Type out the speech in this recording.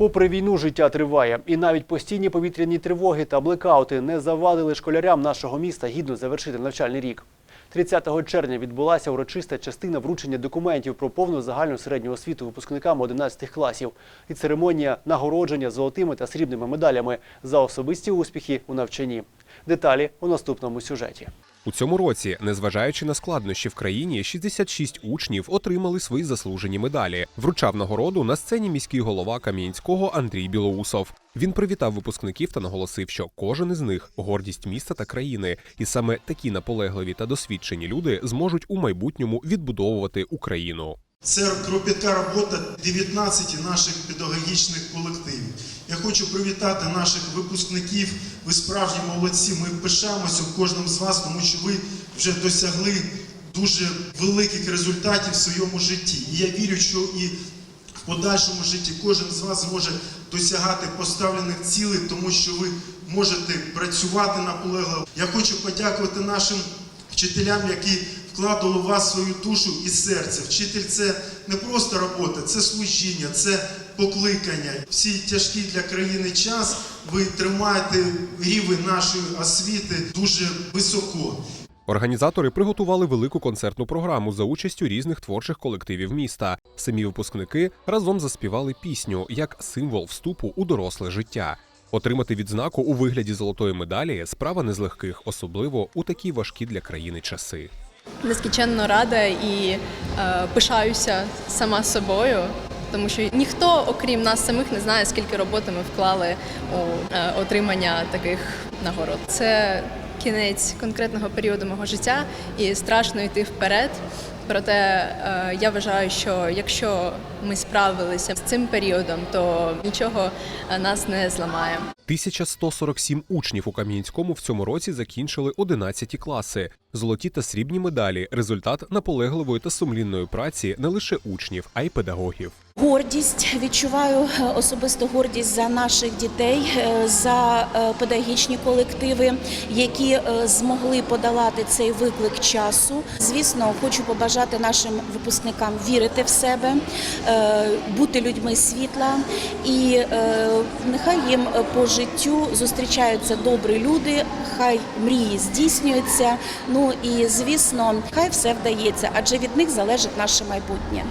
Попри війну, життя триває, і навіть постійні повітряні тривоги та блекаути не завадили школярям нашого міста гідно завершити навчальний рік. 30 червня відбулася урочиста частина вручення документів про повну загальну середню освіту випускникам 11 класів і церемонія нагородження золотими та срібними медалями за особисті успіхи у навчанні. Деталі у наступному сюжеті. У цьому році, незважаючи на складнощі в країні, 66 учнів отримали свої заслужені медалі. Вручав нагороду на сцені міський голова Кам'янського Андрій Білоусов. Він привітав випускників та наголосив, що кожен із них гордість міста та країни, і саме такі наполегливі та досвідчені люди зможуть у майбутньому відбудовувати Україну. Це кропітка робота 19 наших педагогічних колективів. Хочу привітати наших випускників. Ви справжні молодці. Ми пишаємося в кожному з вас, тому що ви вже досягли дуже великих результатів в своєму житті. І я вірю, що і в подальшому житті кожен з вас зможе досягати поставлених цілей, тому що ви можете працювати наполегливо. Я хочу подякувати нашим вчителям, які вкладали в вас свою душу і серце. Вчитель це не просто робота, це служіння, це покликання. Всі тяжкі для країни час ви тримаєте рівень нашої освіти дуже високо. Організатори приготували велику концертну програму за участю різних творчих колективів міста. Самі випускники разом заспівали пісню як символ вступу у доросле життя. Отримати відзнаку у вигляді золотої медалі справа не з легких, особливо у такі важкі для країни часи. нескінченно рада і е, пишаюся сама собою, тому що ніхто, окрім нас самих, не знає, скільки роботи ми вклали у е, отримання таких нагород. Це кінець конкретного періоду мого життя, і страшно йти вперед. Проте е, я вважаю, що якщо ми справилися з цим періодом, то нічого е, нас не зламає. 1147 учнів у Кам'янському в цьому році закінчили 11 класи. Золоті та срібні медалі результат наполегливої та сумлінної праці не лише учнів, а й педагогів. Гордість відчуваю е, особисто гордість за наших дітей, е, за е, педагогічні колективи, які змогли подолати цей виклик часу. Звісно, хочу побажати нашим випускникам вірити в себе, бути людьми світла, і нехай їм по життю зустрічаються добрі люди, хай мрії здійснюються. Ну і звісно, хай все вдається, адже від них залежить наше майбутнє.